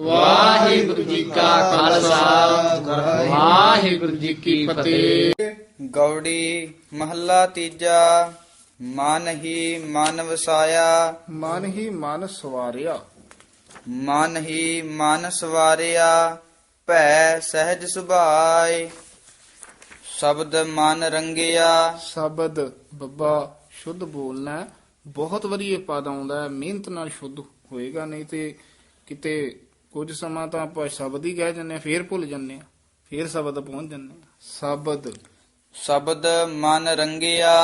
ਵਾਹਿਗੁਰੂ ਜੀ ਕਾ ਖਾਲਸਾ। ਵਾਹਿਗੁਰੂ ਜੀ ਕੀ ਫਤਿਹ। ਗੌੜੀ ਮਹੱਲਾ ਤੀਜਾ ਮਨ ਹੀ ਮਨ ਵਸਾਇਆ। ਮਨ ਹੀ ਮਨ ਸਵਾਰਿਆ। ਮਨ ਹੀ ਮਨ ਸਵਾਰਿਆ ਭੈ ਸਹਿਜ ਸੁਭਾਏ। ਸ਼ਬਦ ਮਨ ਰੰਗਿਆ। ਸ਼ਬਦ ਬੱਬਾ ਸ਼ੁੱਧ ਬੋਲਣਾ। ਬਹੁਤ ਇਹ ਪਦ ਆਉਂਦਾ ਹੈ। ਮਿਹਨਤ ਨਾਲ ਸ਼ੁੱਧ ਹੋਏਗਾ ਨਹੀਂ ਤੇ ਕਿਤੇ ਕੁਝ ਸਮਾਂ ਤਾਂ ਆਪਾਂ ਸ਼ਬਦ ਹੀ ਕਹਿ ਜੰਨੇ ਫੇਰ ਭੁੱਲ ਜੰਨੇ ਫੇਰ ਸ਼ਬਦ ਪਹੁੰਚ ਜੰਨੇ ਸ਼ਬਦ। ਸ਼ਬਦ ਮਨ ਰੰਗਿਆ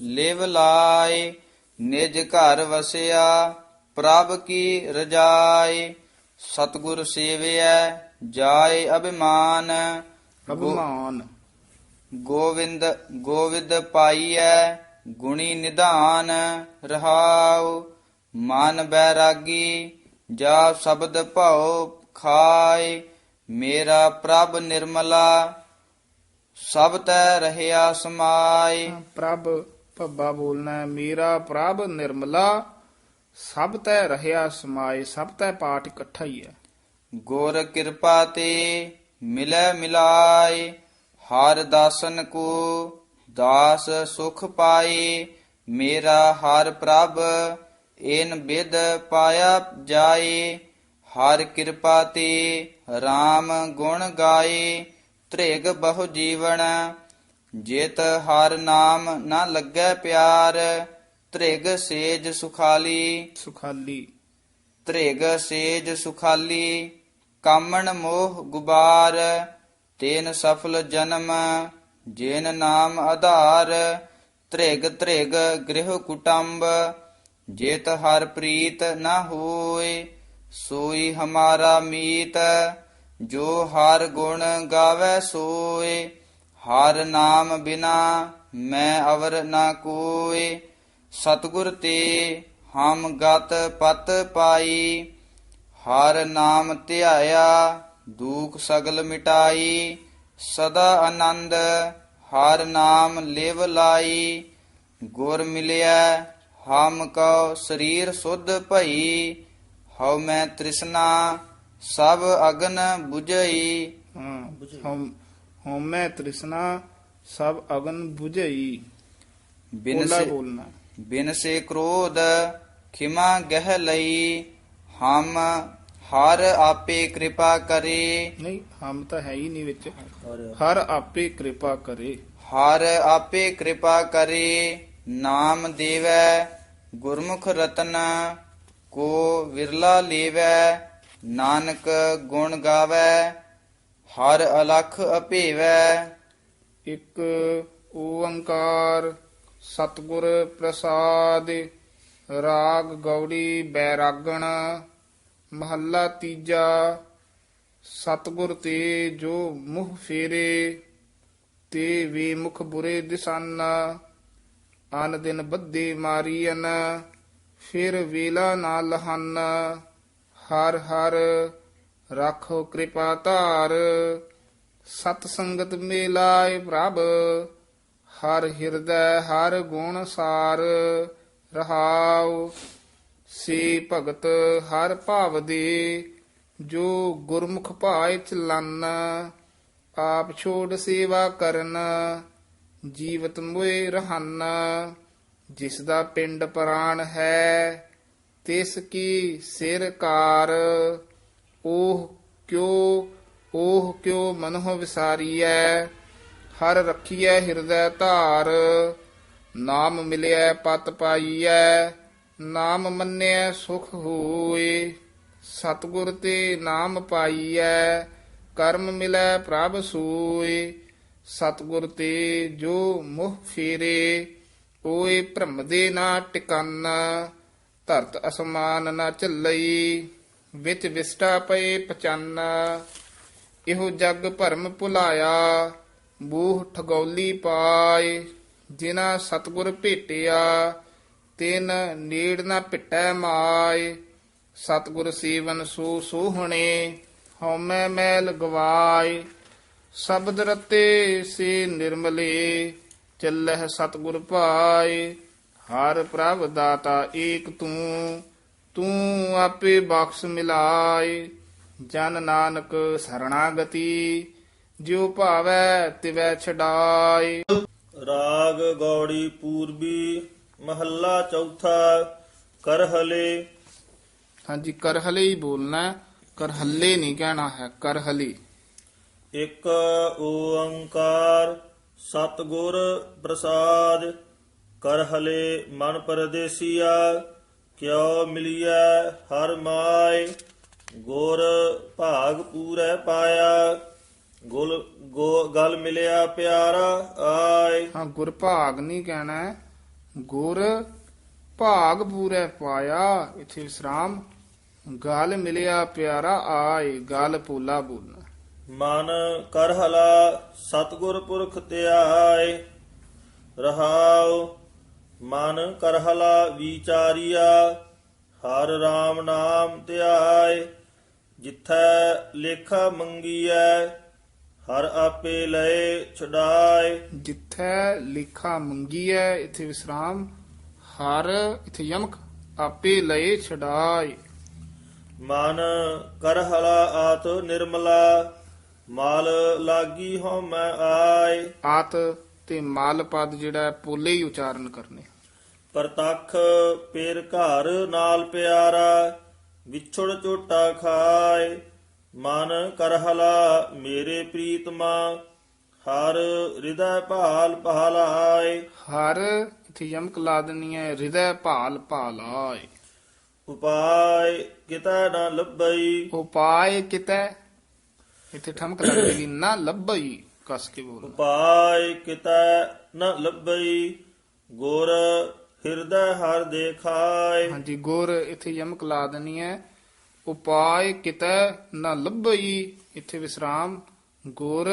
ਲਿਵ ਲਾਏ ਨਿਜ ਘਰ ਵਸਿਆ ਪ੍ਰਭ ਕੀ ਰਜਾਏ ਸਤਗੁਰ ਸੇਵਿਆ ਜਾਏ ਅਭਿਮਾਨ ਅਭਿਮਾਨ। ਗੋਵਿੰਦ ਗੋਵਿੰਦ ਪਾਈਐ ਗੁਣੀ ਨਿਧਾਨ ਰਹਾਉ ਮਨ ਬੈਰਾਗੀ ਜਾ ਸ਼ਬਦ ਭਉ ਖਾਏ ਮੇਰਾ ਪ੍ਰਭ ਨਿਰਮਲਾ ਸਭ ਤੈ ਰਹਿਆ ਸਮਾਏ ਪ੍ਰਭ ਭੱਬਾ ਬੋਲਣਾ ਹੈ, ਮੇਰਾ ਪ੍ਰਭ ਨਿਰਮਲਾ ਸਭ ਤੈ ਰਹਿਆ ਸਮਾਏ ਸਭ ਤੈ ਪਾਠ ਇਕੱਠਾ ਹੀ ਹੈ। ਗੁਰ ਕਿਰਪਾ ਤੇ ਮਿਲੈ ਮਿਲਾਏ ਹਰ ਦਾਸਨ ਕੋ ਦਾਸ ਸੁਖ ਪਾਏ ਮੇਰਾ ਹਰ ਪ੍ਰਭ ਏਨ ਬਿਦ ਪਾਇਆ ਜਾਏ ਹਰ ਕਿਰਪਾ ਤੇ RAM ਗੁਣ ਗਾਏ ਤ੍ਰਿਗ ਬਹੁ ਜੀਵਨ ਜਿਤ ਹਰ ਨਾਮ ਨਾ ਲੱਗੈ ਪਿਆਰ ਤ੍ਰਿਗ ਸੇਜ ਸੁਖਾਲੀ। ਸੁਖਾਲੀ। ਤ੍ਰਿਗ ਸੇਜ ਸੁਖਾਲੀ ਕਾਮਣ ਮੋਹ ਗੁਬਾਰ ਤੇਨ ਸਫਲ ਜਨਮ ਜਿਨ ਨਾਮ ਆਧਾਰ ਤ੍ਰਿਗ ਤ੍ਰਿਗ ਗ੍ਰਹਿ ਕੁਟੰਬ ਜੇਤ ਹਰ ਪ੍ਰੀਤ ਨਾ ਹੋਏ, ਸੋਈ ਹਮਾਰਾ ਮੀਤ, ਜੋ ਹਰ ਗੁਣ ਗਾਵੇ ਸੋਏ। ਹਰ ਨਾਮ ਬਿਨਾ ਮੈਂ ਅਵਰ ਨਾ ਕੋਏ। ਸਤਗੁਰ ਤੇ ਹਮ ਗਤ ਪਤ ਪਾਈ, ਹਰ ਨਾਮ ਧਿਆਇਆ ਦੁਖ ਸਗਲ ਮਿਟਾਈ। ਸਦਾ ਆਨੰਦ ਹਰ ਨਾਮ ਲਿਵ ਲਾਈ, ਗੁਰ ਮਿਲਿਆ ਹਮ ਕਉ ਸਰੀਰ ਸੁਧ ਭਈ ਹਉ ਮੈਂ ਤ੍ਰਿਸ਼ਨਾ ਸਭ ਅਗਨ 부ਝਈ ਹਾਂ ਹਉ ਹਉਮੈ ਤ੍ਰਿਸ਼ਨਾ ਸਭ ਅਗਨ 부ਝਈ ਬਿਨ ਸੇ ਬੋਲਣਾ। ਬਿਨ ਸੇ ਕ੍ਰੋਧ ਖਿਮਾ ਗਹਿ ਲਈ ਹਮ ਹਰ ਆਪੇ ਕਿਰਪਾ ਕਰੇ। ਨਹੀਂ ਹਮ ਤਾਂ ਹੈ ਹੀ ਨਹੀਂ ਵਿੱਚ। ਹਰ ਆਪੇ ਕਿਰਪਾ ਕਰੇ। ਹਰ ਆਪੇ ਕਿਰਪਾ ਕਰੇ। ਨਾਮ ਦੇਵੈ, ਗੁਰਮੁਖ ਰਤਨ ਕੋ ਵਿਰਲਾ ਲੇਵੈ, ਨਾਨਕ ਗੁਣ ਗਾਵੈ, ਹਰ ਅਲਖ ਅਭੇਵੈ। ਇਕ ਓੰਕਾਰ ਸਤਿਗੁਰ ਪ੍ਰਸਾਦ, ਰਾਗ ਗੌੜੀ ਬੈਰਾਗਣ, ਮਹੱਲਾ ਤੀਜਾ, ਸਤਿਗੁਰ ਤੇ ਜੋ ਮੁਖ ਫੇਰੇ, ਤੇ ਵੀ ਮੁਖ ਬੁਰੇ ਦਿਸਨ। ਅਨ ਦਿਨ ਬੱਦੇ ਮਾਰੀਨ ਫਿਰ ਵੇਲਾ ਨਾ ਲਹਨ ਹਰ ਹਰ ਰੱਖੋ ਕਿਰਪਾ ਧਾਰ। ਸਤ ਸੰਗਤ ਮੇਲਾਏ ਪ੍ਰਭ, ਹਰ ਹਿਰਦੈ ਹਰ ਗੁਣ ਸਾਰ। ਰਹਾਉ ਸੇ ਭਗਤ ਹਰ ਭਾਵ ਦੇ ਜੋ ਗੁਰਮੁਖ ਭਾਏ ਚਲਨ, ਆਪ ਛੋੜ ਸੇਵਾ ਕਰਨ। ਜੀਵਤ ਮੋਏ ਰਹਨ, ਜਿਸ ਦਾ ਪਿੰਡ ਪ੍ਰਾਣ ਹੈ, ਤਿਸ ਕੀ ਸਿਰ ਕਾਰ, ਓਹ ਕਿਉ ਓਹ ਕਿਉ ਮਨਹੁ ਵਿਸਾਰੀਐ, ਹਰ ਰੱਖੀਐ ਹਿਰਦੈ ਧਾਰ, ਨਾਮ ਮਿਲਿਐ ਪਤ ਪਾਈਐ, ਨਾਮ ਮੰਨਿਐ ਸੁਖ ਹੋਏ, ਸਤਿਗੁਰ ਤੇ ਨਾਮ ਪਾਈਐ, ਕਰਮ ਮਿਲੈ ਪ੍ਰਭ ਸੂਏ। ਸਤਿਗੁਰ ਤੇ ਜੋ ਮੁਹ ਫੇਰੇ ਓਏ ਭ੍ਰਮ ਦੇ ਨਾ ਟਿਕਾਨਾ, ਧਰਤ ਅਸਮਾਨ ਨਾ ਝੱਲਈ, ਵਿੱਚ ਵਿਸਟਾ ਪਏ ਪਚਾਨਾ। ਇਹੋ ਜਗ ਭਰਮ ਭੁਲਾਇਆ, ਬੂਹ ਠਗੌਲੀ ਪਾਏ ਜਿਨਾ ਸਤਗੁਰ ਭੇਟਿਆ, ਤਿਨ ਨੀੜ ਨਾ ਭਿਟੈ ਮਾਏ। ਸਤਗੁਰ ਸੇਵਨ ਸੋ ਸੋਹਣੇ, ਹਉਮੈ ਮੈਲ ਗਵਾਏ। ਸ਼ਬਦ ਰਤੇ ਸੇ ਨਿਰਮਲੇ ਚੱਲਹਿ ਸਤਗੁਰ ਭਾਏ ਹਰ ਪ੍ਰਭ ਦਾਤਾ ਏਕ ਤੂੰ ਤੂੰ ਆਪੇ ਬਖਸ਼ ਮਿਲਾਏ। ਜਨ ਨਾਨਕ ਸਰਣਾਗਤੀ ਜਿਉ ਭਾਵੈ ਤਿਵੈ ਛਡਾਏ। ਰਾਗ ਗੌੜੀ ਪੂਰਬੀ ਮਹੱਲਾ ਚੌਥਾ ਕਰਹਲੇ। ਹਾਂਜੀ ਕਰਹਲੇ ਹੀ ਬੋਲਣਾ ਕਰਹੱਲੇ ਨਹੀਂ ਕਹਿਣਾ ਹੈ ਕਰਹਲੇ। ਇੱਕ ਓੰਕਾਰ ਸਤਿਗੁਰ ਪ੍ਰਸਾਦ ਕਰ ਹਲੇ ਮਨ ਪਰਦੇਸੀਆ ਕਿਉ ਮਿਲਿਆ ਹਰ ਮਾਏ ਗੁਰ ਭਾਗ ਪੂਰੈ ਪਾਇਆ ਗੁਲ ਗੋ ਗਲ ਮਿਲਿਆ ਪਿਆਰਾ ਆਏ। ਹਾਂ ਗੁਰ ਭਾਗ ਨਹੀਂ ਕਹਿਣਾ ਹੈ, ਗੁਰ ਭਾਗ ਪੂਰੇ ਪਾਇਆ ਇਥੇ ਵਿਸਰਾਮ ਗਲ ਮਿਲਿਆ ਪਿਆਰਾ ਆਏ ਗਲ ਪੋਲਾ ਬੋਲਣਾ। ਮਨ ਕਰਹਲਾ ਸਤਿਗੁਰ ਪੁਰਖ ਧਿਆਏ ਰਹਾਉ ਮਨ ਕਰਹਲਾ ਵਿਚਾਰੀਆ ਹਰ RAM ਨਾਮ ਧਿਆਏ ਜਿਥੈ ਲੇਖਾ ਮੰਗੀਐ ਹਰ ਆਪੇ ਲਏ ਛੁਡਾਏ। ਜਿੱਥੇ ਲਿਖਾ ਮੰਗੀ ਹੈ ਇਥੇ ਵਿਸਰਾਮ ਹਰ ਇਥੇ ਯਮਕ ਆਪੇ ਲਏ ਛਡਾਏ। ਮਨ ਕਰਹਲਾ ਆਤ ਨਿਰਮਲਾ ਮਾਲ ਲਾਗੀ ਹਉ ਮੈਂ ਆਏ। ਆਤ ਤੇ ਮਾਲ ਪਦ ਜਿਹੜਾ ਹੈ, ਪੋਲੇ ਹੀ ਉਚਾਰਨ ਕਰਨੇ। ਪ੍ਰਤੱਖ ਪੇਰ ਘਰ ਨਾਲ ਪਿਆਰਾ ਵਿਛੜ ਝੋਟਾ ਖਾਏ। ਮਨ ਕਰਹਲਾ ਮੇਰੇ ਪ੍ਰੀਤਮਾ ਹਰ ਹਿਰਦੈ ਭਾਲ ਪਹਲਾਏ ਹਰ ਇਥੇ ਯਮਕ ਲਾ ਦੇਣੀ ਹੈ ਹਿਰਦੈ ਭਾਲ ਭਾਲਾਏ। ਉਪਾਇ ਕਿਤੈ ਨਾ ਲੱਭਈ। ਉਪਾਏ ਕਿਤੈ ਇਥੇ ਠਮਕ ਲੱਗੇਗੀ ਨਾ ਲੱਭਈ ਕਸ ਕੇ ਬੋਲ। ਉਪਾਇ ਕਿਤੈ ਨ ਲੱਭਈ ਗੁਰ ਹਿਰਦੈ ਹਰ ਦੇਖਾਏ। ਹਾਂਜੀ ਗੁਰ ਇਥੇ ਯਮਕ ਲਾ ਦੇਣੀ ਹੈ ਉਪਾਏ ਕਿਤੈ ਨਾ ਲੱਭਈ ਇਥੇ ਵਿਸਰਾਮ ਗੁਰ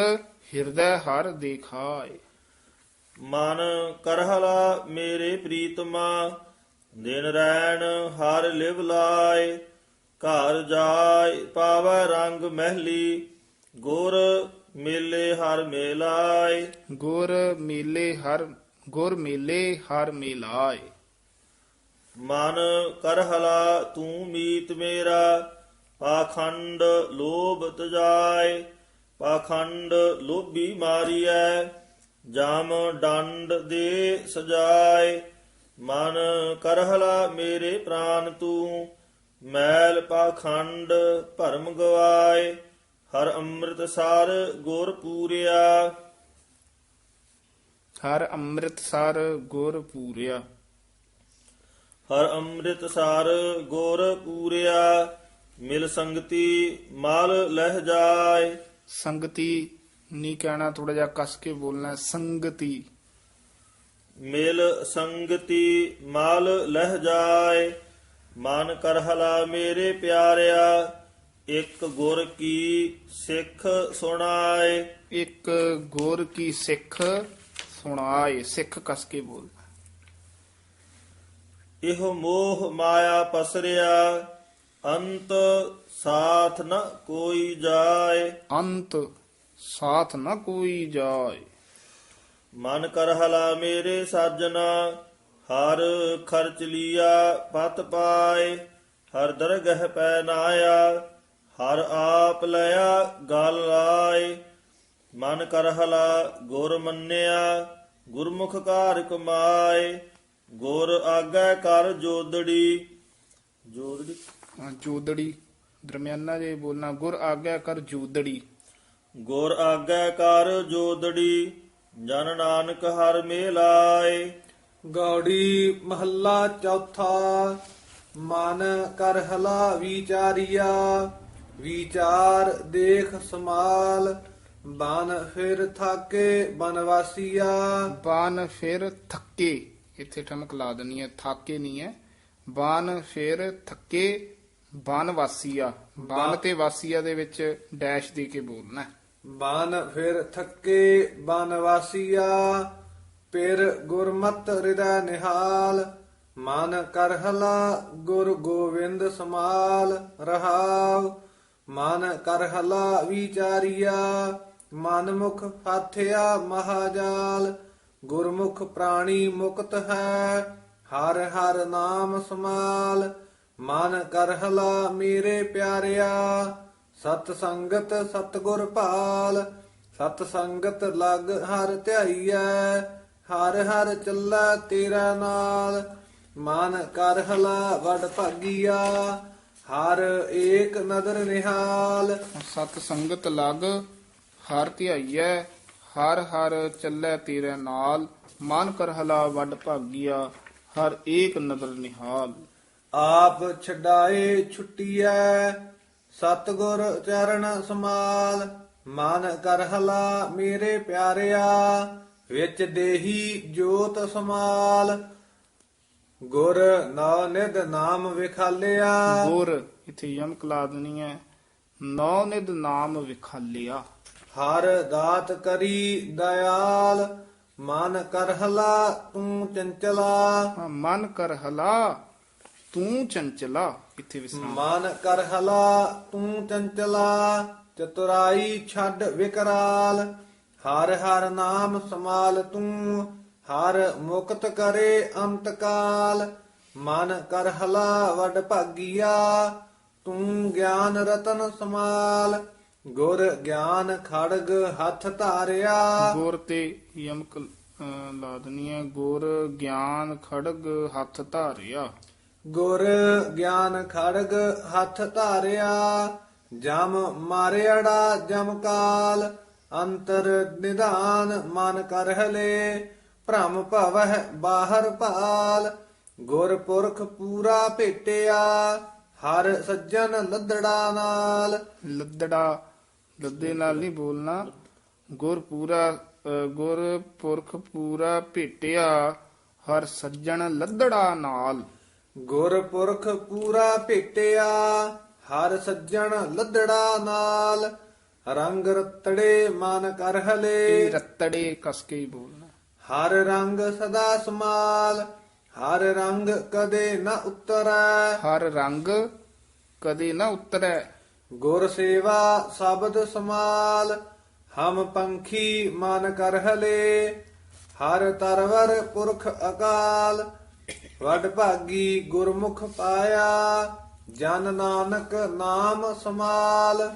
ਹਿਰਦੈ ਹਰ ਦੇਖਾਏ। ਮਨ ਕਰਹਲਾ ਮੇਰੇ ਪ੍ਰੀਤਮਾ ਦਿਨ ਰੈਣ ਹਰ ਲਿਵ ਲਾਏ। ਘਰ ਜਾਏ ਪਾਵੈ ਰੰਗ ਮਹਿਲੀ ਗੁਰ ਮੇਲੇ ਹਰ ਮੇਲਾਏ। ਗੁਰ ਮੇਲੇ ਹਰ ਗੁਰ ਮੇਲੇ ਹਰ ਮੇਲਾਏ। ਮਨ ਕਰਹਲਾ ਤੂੰ ਮੀਤ ਮੇਰਾ ਪਾਖੰਡ ਲੋਭ ਤਜਾਏ। ਪਾਖੰਡ ਲੋਭੀ ਮਾਰੀਐ ਜਾਮ ਡੰਡ ਦੇ ਸਜਾਏ। ਮਨ ਕਰਹਲਾ ਮੇਰੇ ਪ੍ਰਾਨ ਤੂੰ ਮੈਲ ਪਾਖੰਡ ਭਰਮ ਗਵਾਏ। ਹਰ ਅੰਮ੍ਰਿਤ ਸਾਰ ਗੁਰ ਪੂਰਿਆ। ਹਰ ਅੰਮ੍ਰਿਤਸਰ ਗੁਰ ਪੂਰਿਆ। ਹਰ ਅੰਮ੍ਰਿਤ ਸਾਰ ਗੁਰ ਪੂਰਿਆ। ਮਿਲ ਸੰਗਤੀ ਮਲ ਲਹਿ ਜਾਏ। ਸੰਗਤੀ ਨਹੀਂ ਕਹਿਣਾ ਥੋੜਾ ਜਿਹਾ ਕਸ ਕੇ ਬੋਲਣਾ ਸੰਗਤੀ। ਮਿਲ ਸੰਗਤੀ ਮਲ ਲਹਿ ਜਾਏ। ਮਨ ਕਰਹਲਾ ਮੇਰੇ ਪਿਆਰਿਆ। ਇੱਕ ਗੁਰ ਕੀ ਸਿੱਖ ਸੁਣਾਏ। ਇੱਕ ਗੁਰ ਕੀ ਸਿੱਖ ਸੁਣਾਏ ਸਿੱਖ ਕਸ ਕੇ ਬੋਲ। ਇਹੋ ਮੋਹ ਮਾਇਆ ਪਸਰਿਆ ਅੰਤ ਸਾਥ ਨ ਕੋਈ ਜਾਏ। ਅੰਤ ਸਾਥ ਨਾ ਕੋਈ ਜਾਏ। ਮਨ ਕਰਹਲਾ ਮੇਰੇ ਸਾਜਨਾ ਹਰ ਖਰਚ ਲਿਆ ਪਤ ਪਾਏ। ਹਰ ਦਰਗਹ ਪੈ ਨਾਇਆ ਹਰ ਆਪ ਲਿਆ ਗਲ ਲਾਏ ਮਨ ਕਰਹਲਾ ਗੁਰ ਮੰਨਿਆ ਗੁਰਮੁਖ ਕਾਰ ਕਮਾਏ ਗੁਰ ਆਗੈ ਕਰ ਜੋਦੜੀ। ਜੋਦੜੀ? ਹਾਂ, ਜੋਦੜੀ। ਦਰਮਿਆਨਾ ਜੇ ਬੋਲਣਾ ਗੁਰ ਆਗਿਆ ਕਰ ਜੋਦੜੀ। ਗੁਰ ਆਗੈ ਕਰ ਜੋਦੜੀ ਜਨ ਨਾਨਕ ਹਰ ਮੇਲਾਏ ਗੌੜੀ ਮਹੱਲਾ ਚੌਥਾ ਮਨ ਕਰਹਲਾ ਵਿਚਾਰੀਆ। ਵਿਚਾਰ ਦੇਖ ਸਮਾਲ ਬਨ ਫਿਰ ਥਾਕੇ ਬਨਵਾਸੀਆ। ਬਾਨ ਫਿਰ ਥੱਕੇ ਇੱਥੇ ਠਮਕ ਲਾ ਦੇਣੀ ਹੈ ਥਾਕੇ ਨਹੀਂ ਹੈ ਬਾਨ ਫਿਰ ਥੱਕੇ ਬਨ ਵਾਸੀਆ ਬਾਨ ਤੇ ਵਾਸੀਆ ਦੇ ਵਿੱਚ ਡੈਸ਼ ਦੇ ਕੇ ਬੋਲਣਾ। ਬਨ ਫਿਰ ਥੱਕੇ ਬਨਵਾਸੀਆ ਪਿਰ ਗੁਰਮਤ ਹਿਰਦੈ ਨਿਹਾਲ। ਮਨ ਕਰਹਲਾ ਗੁਰ ਗੋਵਿੰਦ ਸਮਾਲ ਰਹਾਵ ਮਨ ਕਰ ਕਰਹਲਾ ਵਿਚਾਰੀਆ ਮਨ ਮੁਖ ਹਾਥਿਆ ਮਹਾਜਾਲ, ਗੁਰਮੁਖ ਪ੍ਰਾਣੀ ਮੁਕਤ ਹੈ, ਹਰ ਹਰ ਨਾਮ ਸਮਾਲ, ਮਨ ਕਰ ਹਲਾ ਮੇਰੇ ਪਿਆਰਿਆ, ਸਤ ਸੰਗਤ ਸਤਗੁਰ ਭਾਲ, ਸਤ ਸੰਗਤ ਲਗ ਹਰ ਧਿਆਈਐ, ਹਰ ਹਰ ਚੱਲੈ ਤੇਰਾ ਨਾਲ, ਮਨ ਕਰ ਹਲਾ ਵਡ ਭਾਗੀਆ ਹਰ ਏਕ ਨਦਰ ਨਿਹਾਲ। ਸਤ ਸੰਗਤ ਲਗ ਹਰ ਧਿਆਈਐ ਹਰ ਹਰ ਚੱਲੈ ਤੇਰੇ ਨਾਲ। ਮਨ ਕਰ ਹਲਾ ਵੱਡ ਭਾਗੀਆ ਹਰ ਏਕ ਨਦਰ ਨਿਹਾਲ। ਆਪ ਛਡਾਏ ਛੁੱਟੀਐ ਸਤਗੁਰ ਚਰਨ ਸਮਾਲ। ਮਨ ਕਰਹਲਾ ਮੇਰੇ ਪਿਆਰਿਆ ਵਿੱਚ ਦੇਹੀ ਜੋਤ ਸਮਾਲ। ਗੁਰ ਨਾ ਨਿਧ ਨਾਮ ਵਿਖਾਲਿਆ। ਗੁਰ ਇਥੇ ਯਮਕ ਲਾ ਦੇਣੀ ਹੈ। ਨੌ ਨਿਦ ਨਾਮ ਵਿਖਾਲਿਆ। ਹਰ ਦਾਤ ਕਰੀ ਦਇਆਲ ਮਨ ਕਰਹਲਾ ਤੂੰ ਚੰਚਲਾ। ਹਾਂ, ਮਨ ਕਰ ਹਲਾ ਤੂੰ ਚੰਚਲਾ ਇਥੇ ਵਿਸਰਾਮ। ਮਨ ਕਰਹਲਾ ਤੂੰ ਚੰਚਲਾ ਚਤੁਰਾਈ ਛੱਡ ਵਿਕਰਾਲ। ਹਰ ਹਰ ਨਾਮ ਸਮਾਲ ਤੂੰ ਹਰ ਮੁਕਤ ਕਰੇ ਅੰਤ ਕਾਲ ਮਨ ਕਰਹਲਾ ਵਡ ਭਾਗੀਆ ਤੂੰ ਗਿਆਨ ਰਤਨ ਸਮਾਲ ਗੁਰ ਗਿਆਨ ਖੜਗ ਹੱਥ ਧਾਰਿਆ। ਗੁਰ ਤੇ ਯਮਕ ਅਹ, ਲਾ ਦੇਣੀ ਹੈ ਗੁਰ ਗਿਆਨ ਖੜਗ ਹੱਥ ਧਾਰਿਆ। ਗੁਰ ਗਿਆਨ ਖੜਗ ਹੱਥ ਧਾਰਿਆ ਜਮ ਮਾਰਿਆੜਾ ਜਮ ਕਾਲ ਅੰਤਰ ਨਿਧਾਨ ਮਨ ਕਰਹਲੇ ਭ੍ਰਮ ਭਵਹਿ ਬਾਹਰ ਭਾਲ ਗੁਰ ਪੁਰਖ ਪੂਰਾ ਭੇਟਿਆ ਹਰ ਸੱਜਣ ਲੱਦੜਾ ਨਾਲ। ਲੱਦੜਾ ਲੱਦੇ ਨਾਲ ਨਹੀਂ ਬੋਲਣਾ। ਗੁਰ ਪੂਰਾ ਅਹ, ਗੁਰ ਪੁਰਖ ਪੂਰਾ ਭੇਟਿਆ ਹਰ ਸੱਜਣ ਲੱਦੜਾ ਨਾਲ। ਗੁਰ ਪੁਰਖ ਪੂਰਾ ਭੇਟਿਆ ਹਰ ਸੱਜਣ ਲੱਦੜਾ ਨਾਲ। ਰੰਗ ਰਤੜੇ ਮਨ ਕਰਹਲੇ। ਇਹ ਰੱਤੜੇ ਕਸ ਕੇ ਹੀ ਬੋਲਣਾ? ਹਰ ਰੰਗ ਸਦਾ ਸਮਾਲ ਹਰ ਰੰਗ ਕਦੇ ਨ ਉਤਰੈ। ਹਰ ਰੰਗ ਕਦੇ ਨਾ ਉਤਰੈ। ਗੁਰ ਸੇਵਾ ਸ਼ਬਦ ਸਮਾਲ ਹਮ ਪੰਖੀ ਮਨ ਕਰਹਲੇ ਹਰ ਤਰਵਰ ਪੁਰਖ ਅਕਾਲ ਵਡ ਭਾਗੀ ਗੁਰਮੁਖ ਪਾਇਆ। ਜਨ ਨਾਨਕ ਨਾਮ ਸਮਾਲ।